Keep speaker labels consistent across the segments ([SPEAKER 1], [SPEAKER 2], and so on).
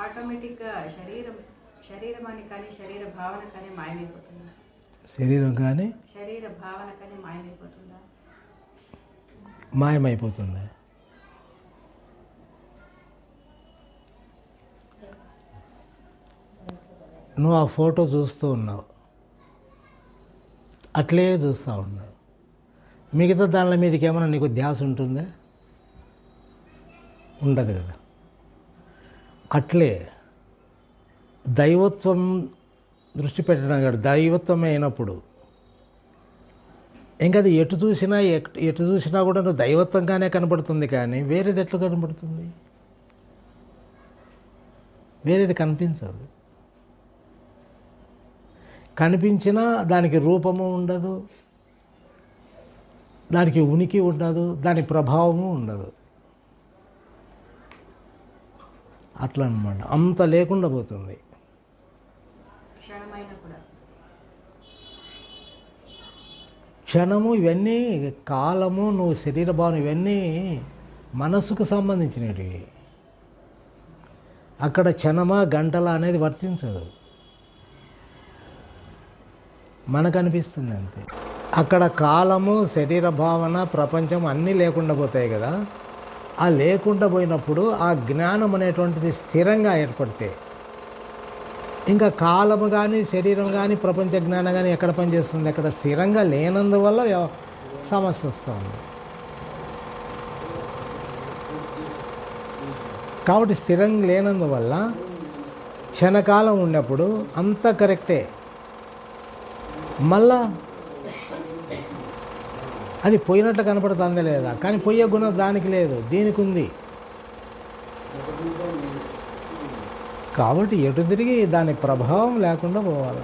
[SPEAKER 1] ఆటోమేటిక్గా శరీరం శరీరం అని కానీ శరీర భావన కానీ మాయమైపోతుందా?
[SPEAKER 2] శరీరం కానీ
[SPEAKER 1] శరీర భావన కానీ మాయమైపోతుందా?
[SPEAKER 2] మాయమైపోతుంది? నువ్వు ఆ ఫోటో చూస్తూ ఉన్నావు. అట్లే చూస్తూ ఉన్నావు. మిగతా దానిల మీదకి ఏమైనా నీకు ధ్యాస ఉంటుందా? ఉండదు కదా. అట్లే దైవత్వం దృష్టి పెట్టడం కాదు దైవత్వం అయినప్పుడు ఇంకా అది ఎటు చూసినా ఎటు చూసినా కూడా నువ్వు దైవత్వంగానే కనబడుతుంది కానీ వేరేది ఎట్లా కనబడుతుంది? వేరేది కనిపించదు. కనిపించినా దానికి రూపము ఉండదు దానికి ఉనికి ఉండదు దాని ప్రభావము ఉండదు. అట్లా అనమాట అంత లేకుండా పోతుంది. క్షణము ఇవన్నీ కాలము నువ్వు శరీర భావన ఇవన్నీ మనసుకు సంబంధించినవి. అక్కడ క్షణమా గంటల అనేది వర్తించదు. మనకు అనిపిస్తుంది అంతే. అక్కడ కాలము శరీర భావన ప్రపంచం అన్నీ లేకుండా పోతాయి కదా. ఆ లేకుండా పోయినప్పుడు ఆ జ్ఞానం అనేటువంటిది స్థిరంగా ఏర్పడితే ఇంకా కాలము కానీ శరీరం కానీ ప్రపంచ జ్ఞానం కానీ ఎక్కడ పనిచేస్తుంది? అక్కడ స్థిరంగా లేనందువల్ల సమస్య వస్తుంది. కాబట్టి స్థిరంగా లేనందువల్ల క్షణకాలం ఉన్నప్పుడు అంత కరెక్టే. మళ్ళా అది పోయినట్టు కనపడుతుంది లేదా? కానీ పోయే గుణం దానికి లేదు దీనికి ఉంది కాబట్టి ఎటు తిరిగి దాని ప్రభావం లేకుండా పోవాలి.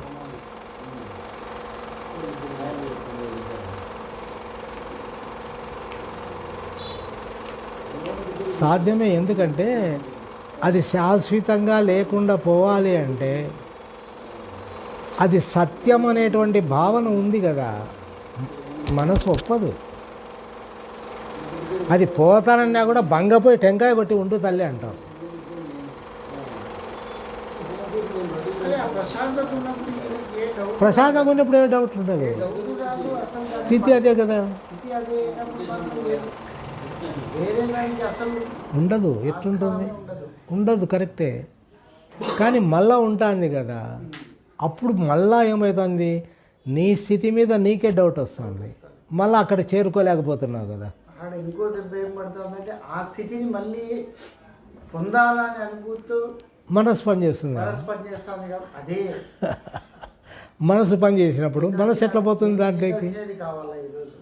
[SPEAKER 2] సాధ్యమే ఎందుకంటే అది శాశ్వతంగా లేకుండా పోవాలి అంటే అది సత్యం అనేటువంటి భావన ఉంది కదా. మనసు ఒప్పదు. అది పోతానన్నా కూడా బంగపోయి టెంకాయ కొట్టి ఉండు తల్లి అంటాం
[SPEAKER 3] అదే ఆ ప్రశాంతత ఉన్నప్పుడు ఏ డౌట్
[SPEAKER 2] ప్రశాంతంగా ఉన్నప్పుడు ఏ డౌట్ ఉండదు. స్థితి అదే కదా. ఉండదు ఎట్లుంటుంది? ఉండదు. కరెక్టే. కానీ మళ్ళా ఉంటుంది కదా. అప్పుడు మళ్ళా ఏమవుతుంది నీ స్థితి మీద నీకే డౌట్ వస్తుంది. మళ్ళీ అక్కడ చేరుకోలేకపోతున్నావు కదా.
[SPEAKER 3] ఆడ ఇంకో దెబ్బ ఏం పడుతుందంటే ఆ స్థితిని మళ్ళీ పొందాలని అనుభూతితో
[SPEAKER 2] మనసు పని చేస్తుంది కదా.
[SPEAKER 3] మనసు పని చేస్తాను కాబట్టి అదే.
[SPEAKER 2] మనసు పని చేసినప్పుడు మనసు ఎట్లా పోతుంది దాంట్లోకి?
[SPEAKER 3] వచ్చేది కావాలా ఈరోజు?